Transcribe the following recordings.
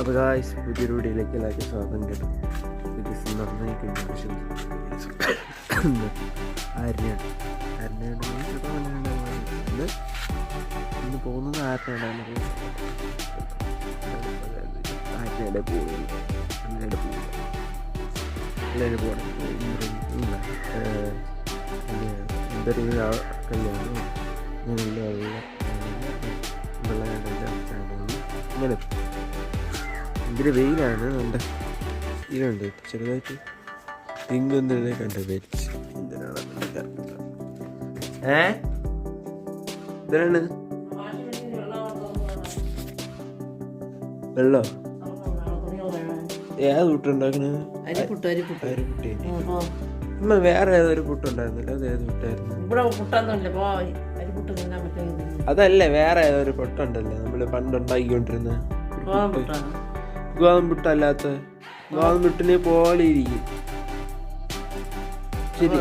അപ്പോൾ ഗായ്സ് പുതിയൊരു വീഡിയോയിലേക്ക് എല്ലാവർക്കും സ്വാഗതം കേട്ടോ ഇത് നന്നായി കഴിഞ്ഞ പക്ഷേ ആരിനാണ് ആരിനാണ് ഇന്ന് പോകുന്നത് ആരിനാണ് ആരിനാടെ പോകുന്നു ആരിനാടെ പോകുന്നു എല്ലാവരും പോകണം എന്തൊരു കല്യാണം അങ്ങനെയുള്ള അങ്ങനെ ഭയങ്കര വെയിലാണ്. കണ്ട? ഇതുണ്ട് ചെറുതായിട്ട് തിങ്കുന്നതിനെ കണ്ട? വെയിൽ എന്തിനാണ് ഏ? എന്തിനാണ്? വെള്ളോ? ഏത് പുട്ടുണ്ടാക്കണത്. അമ്മ വേറെ ഏതൊരു പുട്ടുണ്ടായിരുന്നില്ല അത് ഏത് പുട്ടായിരുന്നു? അതല്ലേ വേറെ ഏതൊരു പുട്ടുണ്ടല്ലോ? നമ്മൾ പണ്ടുണ്ടാക്കിക്കൊണ്ടിരുന്ന ഗോതമ്പുട്ടല്ലാത്ത ഗോതമ്പുട്ടിനെ പോലെ ഇരിക്കും. ശരി.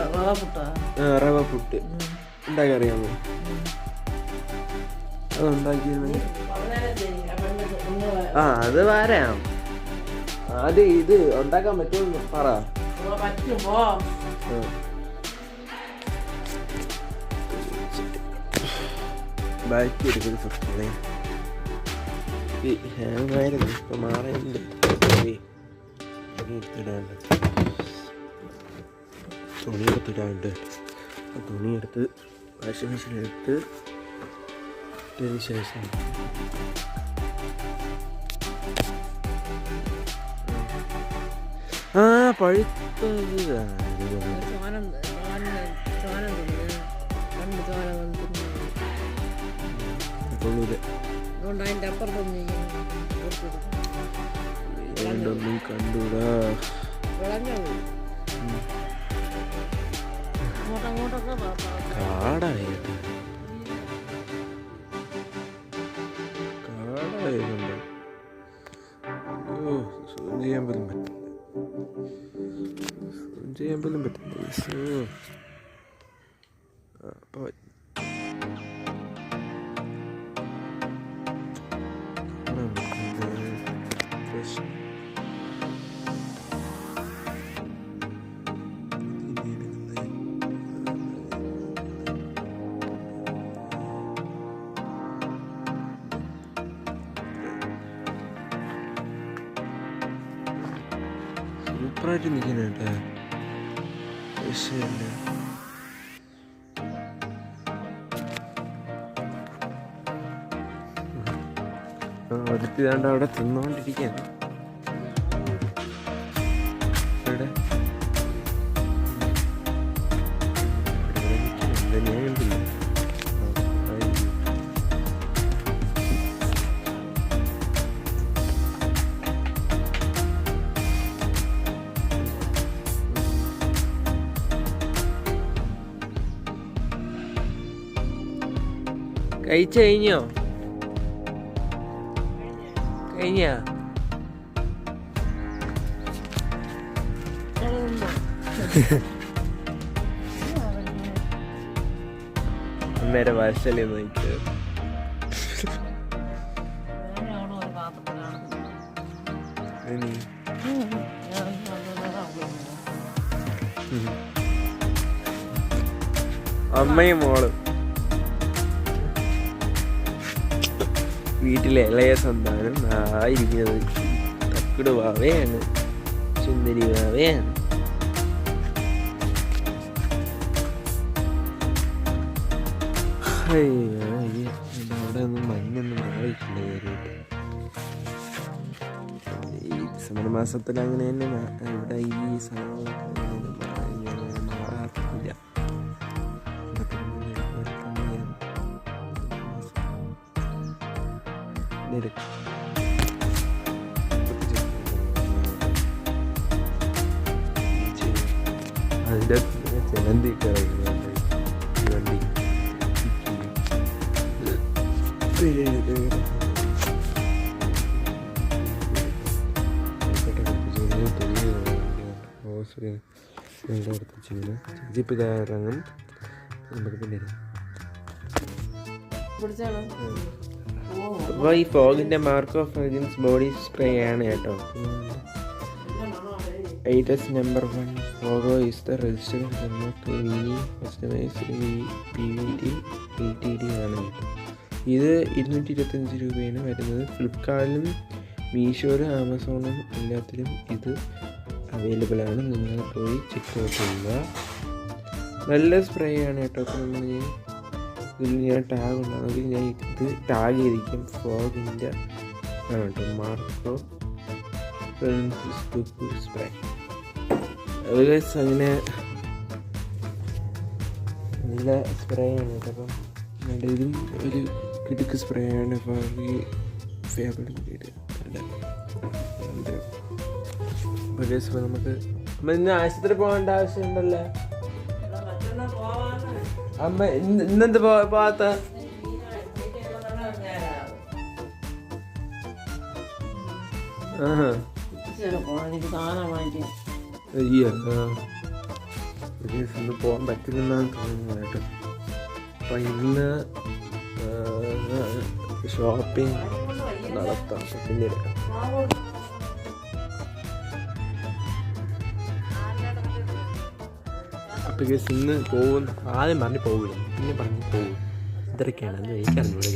റവ പുട്ടാ ഉണ്ടാക്കി അറിയാമോ അത് ഉണ്ടാക്കിയിരുന്നു ആ അത് വരാം. അത് ഇത് ഉണ്ടാക്കാൻ പറ്റുമെന്ന് പറ. പറ്റും പോ. ആ. ബാക്കി എടുക്കുന്നു ഈ ഹാങ് ആയിരുന്നു ഇപ്പം ഏയ്, തുണി. എടുത്തിടാണ്ട്. തുണി എടുത്ത് വാഷിംഗ് മെഷീൻ എടുത്ത് ഇട്ടതിന് ശേഷം ആ പഴുത്തത് ഇത് കൊള്ളൂല അതുകൊണ്ട് അതിന്റെ അപ്പുറത്തൊന്നും രണ്ടൊന്നും കണ്ടൂടാ. കാടായിട്ട് സൂപ്പറായിട്ട് നിൽക്കുന്നു കേട്ടാ അവിടെ തിന്നോണ്ടിരിക്കാണ് കഴിച്ചു കഴിഞ്ഞോ കഴിഞ്ഞ അമ്മേരെ വയസ്സല്ലേ നോക്കി അമ്മയും മോളും വീട്ടിലെ ഇളയ സന്താനം ആയിരിക്കുന്നത് തക്കട് വാവയാണ് സുന്ദരി വാവയാണ്. അവിടെ ഒന്നും മഞ്ഞൊന്നും മാറിയിട്ടില്ല ഈ ഡിസംബർ മാസത്തിൽ അങ്ങനെ തന്നെ ഇവിടെ ഈ സാധനം നിര- അതിന്റെ ചെലന്തി കിടക്കുന്നുണ്ട് ഈ വണ്ടി ജിപ്പ് ഇറങ്ങും നമുക്ക് പിന്നെ പിടിച്ചാണ് അപ്പോൾ ഈ ഫോഗിന്റെ mark of fragrance body spray ആണ് കേട്ടോ. നമ്പർ വൺ ഫോഗോ ഇസ് ദ ഡി ആണ് ഇത് ഇരുന്നൂറ്റി ഇരുപത്തഞ്ച് രൂപയാണ് വരുന്നത്. ഫ്ലിപ്കാർട്ടിലും മീഷോയിലും ആമസോണിലും എല്ലാത്തിലും ഇത് അവൈലബിൾ ആണ്. നിങ്ങൾ പോയി ചെക്ക് ഔട്ട് ചെയ്യുക. നല്ല സ്പ്രേ ആണ് കേട്ടോ. നമ്മൾ ഇതിൽ ഞാൻ ടാഗ് ഉണ്ടാകുമെങ്കിൽ ഞാൻ ഇത് ടാഗ് ചെയ്തിരിക്കും. ഫോഗിന്റെ ആണ് മാർക്കോ സ്പ്രേ അങ്ങനെ നല്ല സ്പ്രേ ആണ് അപ്പം നല്ല ഇതും ഒരു കിടുക്ക് സ്പ്രേ ആണ്. അപ്പോൾ ഈ അപ്പോൾ കിട്ടിയിട്ട് നമുക്ക് നമ്മൾ ഇന്ന് ആശുപത്രി പോകേണ്ട ആവശ്യമുണ്ടല്ലോ ആ. ഇന്നെന്ത് പാത്ത? ഇന്ന് പോകാൻ പറ്റില്ലെന്നാണ് തോന്നുന്നത് കേട്ടോ അപ്പം ഇന്ന് ഷോപ്പിംഗ് നടത്താം. അപ്പം ഗസ് ഇന്ന് പോകും. ആദ്യം പറഞ്ഞ് പോകില്ല പിന്നെ പറഞ്ഞ് പോകും. ഇത്രയൊക്കെയാണ് എനിക്കറിഞ്ഞൂടെ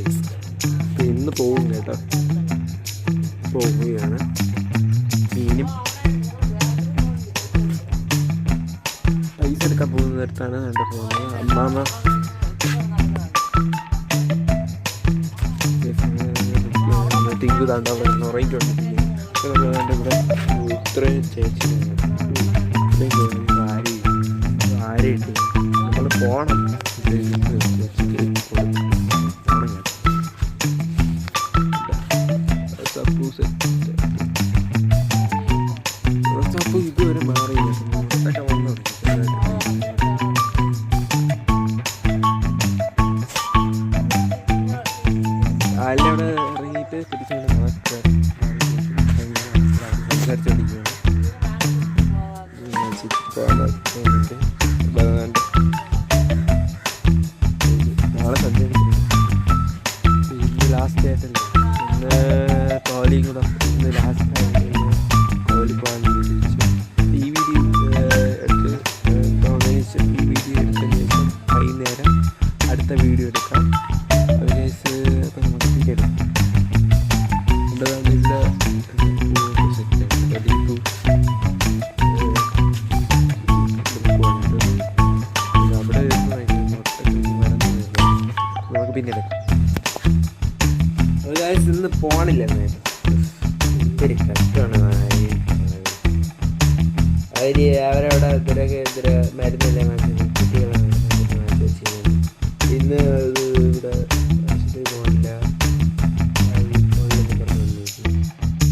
അപ്പം ഇന്ന് പോകും കേട്ടോ. പോവുകയാണ്. മീനും പൈസ എടുക്കാൻ പോകുന്നിടത്താണ് എന്റെ പോകുന്നത്. അമ്മാമ്മ തിങ്കു ഇത്രയും ചേച്ചി ഇത്രയും ഭാര്യ ഭാര്യയിട്ട് നമ്മൾ പോകണം നാളെ സദ്യ ഒരു കാര്യം ഇന്ന് പോണില്ല എന്തൊരു കഷ്ടമാണ്. അവർ അവരവിടെ ഇതിലൊക്കെ ഇതിൽ മരുന്നെല്ലാം വാങ്ങിച്ചു കുട്ടികളെ വാങ്ങിച്ചു വെച്ചിരുന്നു ഇന്ന് ഇവിടെ.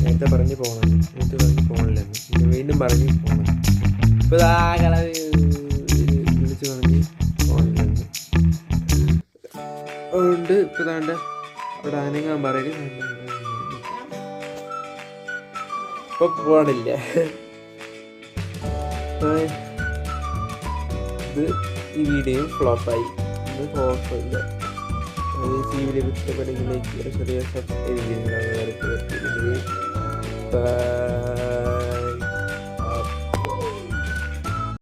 നേരത്തെ പറഞ്ഞ് പോകണം നേരത്തെ പറഞ്ഞ് പോകണില്ലെന്ന് വീണ്ടും പറഞ്ഞ് പോകണം. ഇപ്പൊ ഇതാ കളവ് വിളിച്ച് പറഞ്ഞ് പോകണില്ലെന്ന് അതുകൊണ്ട് ഇപ്പൊ താണ്ട് ഇവിടെ അനങ്ങാൻ ഇപ്പൊ പോണില്ല ഇത് ഈ വീഡിയോ ഫ്ലോപ്പായി. ഇത് കുഴപ്പമില്ല ഈ വീഡിയോ ഇഷ്ടപ്പെടുമെങ്കിൽ ചെറിയ സബ്സ്ക്രൈബ് ചെയ്യുക